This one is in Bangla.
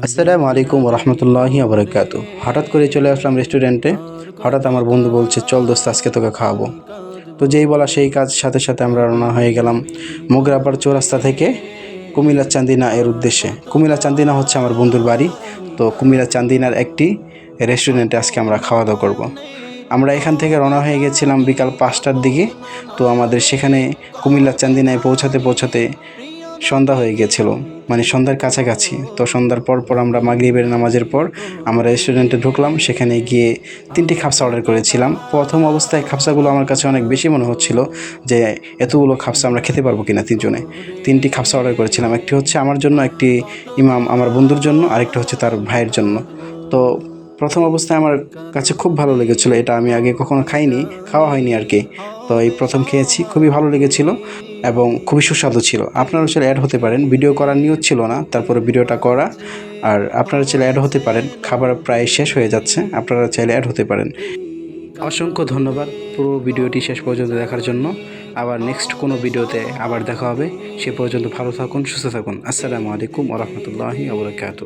আসসালামু আলাইকুম রহমতুল্লাহি আবরকাত হঠাৎ করে চলে আসলাম রেস্টুরেন্টে। হঠাৎ আমার বন্ধু বলছে, চল দোস্ত, আজকে তোকে খাওয়াবো। তো যেই বলা সেই কাজ, সাথে সাথে আমরা রওনা হয়ে গেলাম মোগরাপাড় চৌরাস্তা থেকে কুমিল্লা চান্দিনা এর উদ্দেশ্যে। কুমিল্লা চান্দিনা হচ্ছে আমার বন্ধুর বাড়ি। তো কুমিল্লা চান্দিনার একটি রেস্টুরেন্টে আজকে আমরা খাওয়া দাওয়া করব। আমরা এখান থেকে রওনা হয়ে গেছিলাম বিকাল পাঁচটার দিকে। তো আমাদের সেখানে কুমিল্লা চান্দিনায় পৌঁছাতে পৌঁছাতে সন্ধ্যা হয়ে গেছিল। মানে সন্ধ্যার কাছাকাছি। তো সন্ধ্যার পর পর আমরা মাগরিবের নামাজের পর আমরা রেস্টুরেন্টে ঢুকলাম। সেখানে গিয়ে তিনটি খাপসা অর্ডার করেছিলাম। প্রথম অবস্থায় খাপসাগুলো আমার কাছে অনেক বেশি মনে হচ্ছিল যে এতগুলো খাপসা আমরা খেতে পারব কিনা তিনজনে। তিনটি খাপসা অর্ডার করেছিলাম। একটি হচ্ছে আমার জন্য, একটি ইমাম আমার বন্ধুর জন্য, আরেকটি হচ্ছে তার ভাইয়ের জন্য। তো প্রথম অবস্থায় আমার কাছে খুব ভালো লেগেছিলো। এটা আমি আগে কখনো খাইনি, খাওয়া হয়নি আর কি তো এই প্রথম খেয়েছি, খুবই ভালো লেগেছিল এবং খুবই সুস্বাদু ছিল। আপনারা চাইলে অ্যাড হতে পারেন। ভিডিও করার নিয়ত ছিল না, তারপরে ভিডিওটা করা। আর আপনারা চাইলে অ্যাড হতে পারেন। খাবার প্রায় শেষ হয়ে যাচ্ছে, আপনারা চাইলে অ্যাড হতে পারেন। অসংখ্য ধন্যবাদ পুরো ভিডিওটি শেষ পর্যন্ত দেখার জন্য। আবার নেক্সট কোনো ভিডিওতে আবার দেখা হবে। সে পর্যন্ত ভালো থাকুন, সুস্থ থাকুন। আসসালামু আলাইকুম ওরহমতুল্লাহি আবরকাত